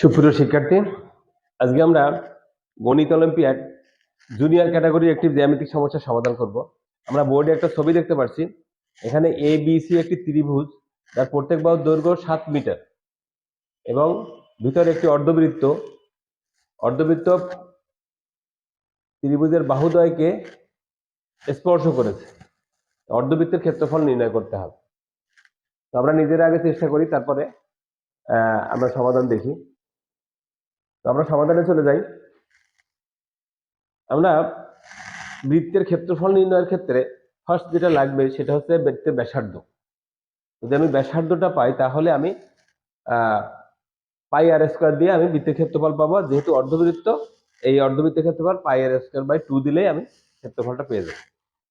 সুপ্রিয় শিক্ষার্থী, আজকে আমরা গণিত অলিম্পিয়াড জুনিয়র ক্যাটাগরির একটি জ্যামিতিক সমস্যার সমাধান করব। আমরা বোর্ডে একটা ছবি দেখতে পাচ্ছি এখানে এ বি সি একটি ত্রিভুজ, যার প্রত্যেক বাহুর দৈর্ঘ্য সাত মিটার এবং ভিতরে একটি অর্ধবৃত্ত। অর্ধবৃত্ত ত্রিভুজের বাহুদ্বয়কে স্পর্শ করেছে। অর্ধবৃত্তের ক্ষেত্রফল নির্ণয় করতে হবে। তো আমরা নিজেরা আগে চেষ্টা করি, তারপরে আমরা সমাধান দেখি। তো আমরা সমাধানে চলে যাই। আমরা বৃত্তের ক্ষেত্রফল নির্ণয়ের ক্ষেত্রে ফার্স্ট যেটা লাগবে সেটা হচ্ছে বৃত্তের ব্যাসার্ধ। যদি আমি ব্যাসার্ধটা পাই, তাহলে আমি পাই আর স্কোয়ার দিয়ে আমি বৃত্তের ক্ষেত্রফল পাবো। যেহেতু অর্ধবৃত্ত, এই অর্ধবৃত্তের ক্ষেত্রফল pi r square by two দিলেই আমি ক্ষেত্রফলটা পেয়ে যাব।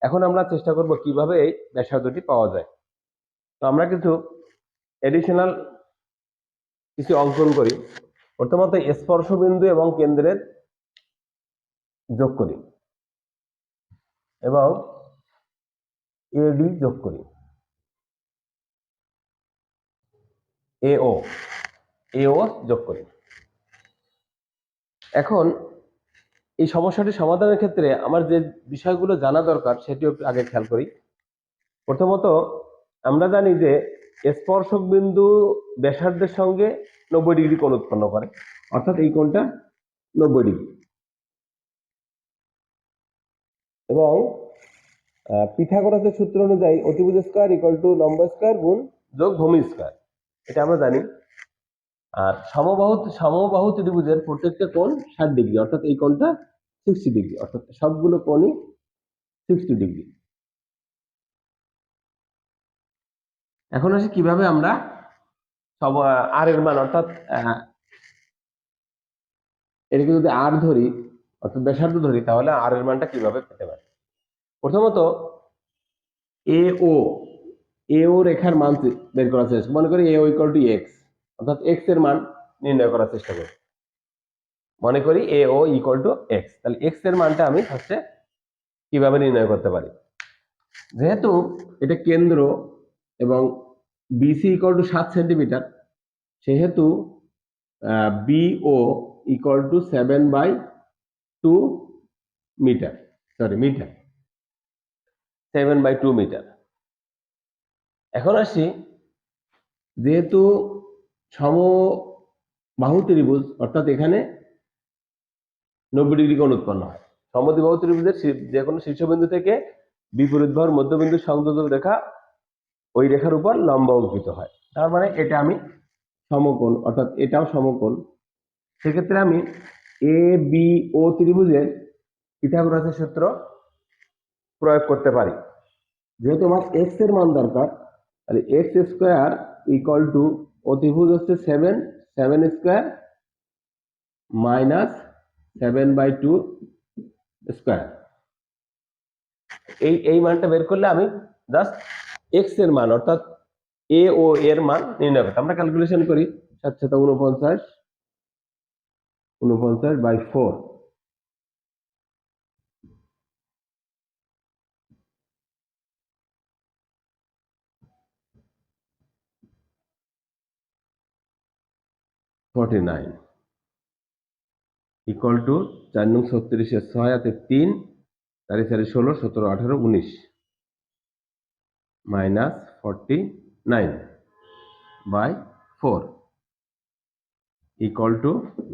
এখন আমরা চেষ্টা করব কীভাবে এই ব্যাসার্ধটি পাওয়া যায়। তো আমরা কিন্তু এডিশনাল কিছু অঙ্কন করি। প্রথমত স্পর্শ বিন্দু এবং কেন্দ্রের যোগ করি। এবং এডি যোগ করি। এও এও যোগ করি। এখন এই সমস্যাটি সমাধানের ক্ষেত্রে আমার যে বিষয়গুলো জানা দরকার, সেটিও আগে খেয়াল করি। প্রথমত আমরা জানি যে স্পর্শক বিন্দু ব্যাসার্ধের সঙ্গে নব্বই ডিগ্রি কোণ উৎপন্ন করে, অর্থাৎ এই কোণটা নব্বই ডিগ্রি। এবং পিথাগোরাসের সূত্র অনুযায়ী অতিভুজ স্কোয়ার ইকুয়াল টু লম্ব স্কোয়ার গুণ যোগ ভূমি স্কোয়ার। এটা আমরা জানি। আর সমবাহু সমবাহু ত্রিভুজের প্রত্যেকটা কোণ ষাট ডিগ্রি, অর্থাৎ এই কোণটা সিক্সটি ডিগ্রি, অর্থাৎ সবগুলো কোণই সিক্সটি ডিগ্রি। এখন আসি কীভাবে আমরা সব আর এর মান, অর্থাৎ এটাকে যদি আর ধরি, অর্থাৎ ব্যাসার্ধ ধরি, তাহলে আর এর মানটা কীভাবে পেতে পারি? প্রথমত এ ও এ ও রেখার মান বের করার চেষ্টা মনে করি A O equal to X অর্থাৎ এক্সের মান নির্ণয় করার চেষ্টা করি। মনে করি A O equal to X তাহলে এক্সের মানটা আমি ফার্স্টে কীভাবে নির্ণয় করতে পারি? যেহেতু এটা কেন্দ্র এবং বিসি ইকুয়াল টু সাত সেন্টিমিটার সেহেতু BO equal to seven by two metre sorry metre seven by two metre এখন আসি, যেহেতু সম বাহু ত্রিভুজ, অর্থাৎ এখানে নব্বই ডিগ্রি কোণ উৎপন্ন হয়। সমদ্বিবাহু ত্রিভুজের যে কোনো শীর্ষবিন্দু থেকে বিপরীত ভর মধ্যবিন্দু সংযোজক রেখা ওই রেখার উপর লম্ব অঙ্কিত হয়। তার মানে এটা আমি সমকোণ, অর্থাৎ এটাও সমকোণ। সেক্ষেত্রে আমি এ বি ও ত্রিভুজের পিথাগোরাসের সূত্র প্রয়োগ করতে পারি। যেহেতু আমার এক্সের মান দরকার, তাহলে এক্স স্কোয়ার ইকুয়াল টু অতিভুজ হচ্ছে seven seven square minus seven by two square এই এই মানটা বের করলে আমি জাস্ট এক্সের মান, অর্থাৎ এ ও এর মান নির্ণয় করতে। আমরা ক্যালকুলেশন করি, সাত সাত উনপঞ্চাশ উনপঞ্চাশ by four forty nine equal to চার নং ছত্রিশের ছয় হাতে তিন, চারি চারি ষোলো, সতেরো, আঠারো, উনিশ। Minus forty nine by four equal to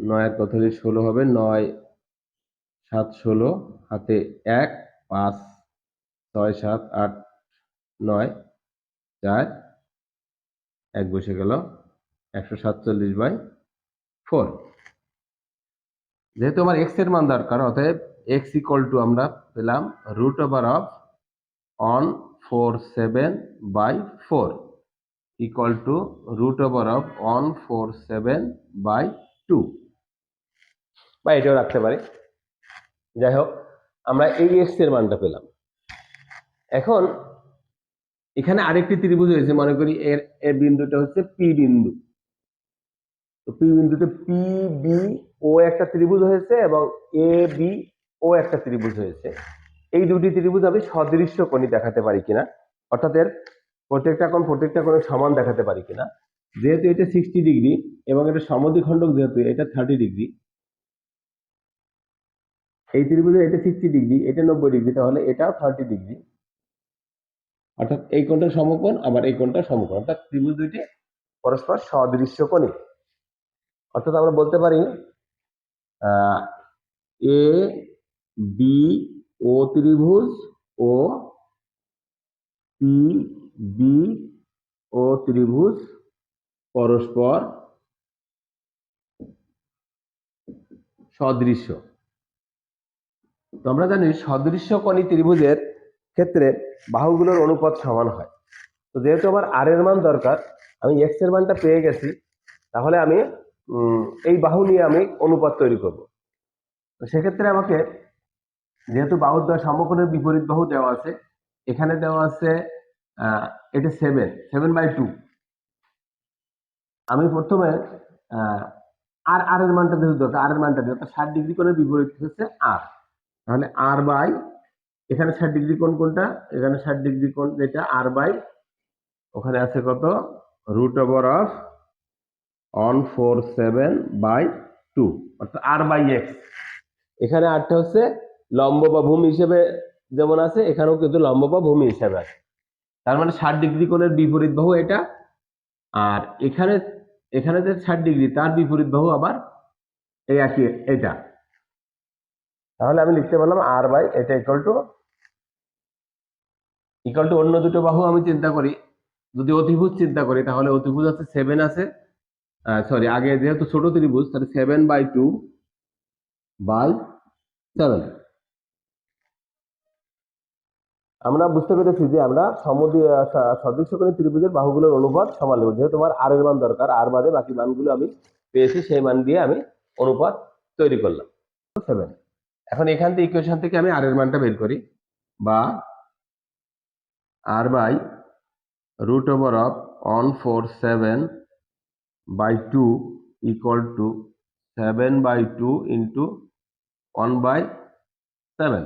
নয়ের কথলি ষোলো হবে? নয়, সাত, ষোলো, হাতে এক, পাঁচ, ছয়, সাত, আট, নয়, চার, এক বসে গেল একশো সাতচল্লিশ বাই ফোর যেহেতু আমার এক্সের মান দরকার, অতএব এক্স ইকুয়াল টু আমরা পেলাম root over of on four seven by four equal to root over of on four seven by two. বা এটাও রাখতে পারি। যাই হোক, আমরা এই এক্সের মানটা পেলাম। এখন এখানে আরেকটি ত্রিভুজ হয়েছে মনে করি এর এর বিন্দুটা হচ্ছে পি বিন্দু। তো পি বিন্দুতে পি বি ও একটা ত্রিভুজ হয়েছে এবং এ বি ও একটা ত্রিভুজ হয়েছে। এই দুটি ত্রিভুজ আমি সদৃশ্য কোণী দেখাতে পারি কিনা, অর্থাৎ এর প্রত্যেকটা কোণ প্রত্যেকটা কোণের সমান দেখাতে পারি কিনা। যেহেতু এটা সিক্সটি ডিগ্রি এবং এটা সমদ্বিখণ্ডক যেহেতু, এটা থার্টি ডিগ্রি এই ত্রিভুজের এটা সিক্সটি ডিগ্রি এটা নব্বই ডিগ্রি তাহলে এটাও থার্টি ডিগ্রি অর্থাৎ এই কোণটা সমকোণ, আবার এই কোণটা সমকোণ, অর্থাৎ ত্রিভুজ দুইটি পরস্পর সদৃশ্য কোণী। অর্থাৎ আমরা বলতে পারি এ বি ও ত্রিভুজ ও পি বি ও ত্রিভুজ পরস্পর সদৃশ্য। তো আমরা জানি সদৃশ্য কোণী ত্রিভুজের ক্ষেত্রে বাহুগুলোর অনুপাত সমান হয়। তো যেহেতু আমার আর এর মান দরকার, আমি এক্সের মানটা পেয়ে গেছি, তাহলে আমি এই বাহু নিয়ে আমি অনুপাত তৈরি করব। তো সেক্ষেত্রে আমাকে যেহেতু বাহুর দ্বয় সমকোণের বিপরীত বাহু দেওয়া আছে, এখানে দেওয়া আছে এটা সেভেন সেভেন বাই টু আমি প্রথমে আর আর এর মানটা যেহেতু দরকার আর এর মানটা দিই, অর্থাৎ ষাট ডিগ্রি কোণের বিপরীত হচ্ছে আর তাহলে আর বাই এখানে ষাট ডিগ্রি কোণ কোনটা? এখানে ষাট ডিগ্রি কোণ যেটা আর বাই ওখানে আছে কত? Root over of on four seven by two অর্থাৎ আর বাই এক্স এখানে আরটা হচ্ছে লম্ব বা ভূমি হিসেবে যেমন আছে, এখানেও কিন্তু লম্ব বা ভূমি হিসেবে আছে। তার মানে ষাট ডিগ্রি কোণের বিপরীত বাহু এটা। আর এখানে এখানে যে ষাট ডিগ্রি, তার বিপরীত বাহু আবার এই একই, এটা। তাহলে আমি লিখতে পারলাম আর বাই এটা ইকুয়াল টু ইকুয়াল টু অন্য দুটো বাহু আমি চিন্তা করি। যদি অতিভুজ চিন্তা করি, তাহলে অতিভুজ আছে সেভেন আছে। সরি আগে যেহেতু ছোট ত্রিভুজ, তাহলে seven by two by seven আমরা বুঝতে পেরেছি যে আমরা সমদ্বি সদৃশ্য করে ত্রিভুজের বাহুগুলোর অনুপাত সমান নেব যেহেতু আমার আর এর মান দরকার আর বাদে বাকি মানগুলো আমি পেয়েছি, সেই মান দিয়ে আমি অনুপাত তৈরি করলাম। সেভেন এখন এখান থেকে ইকুয়েশন থেকে আমি আর এর মানটা বের করি। বা r by root over of one four seven by two equal to seven by two into one by seven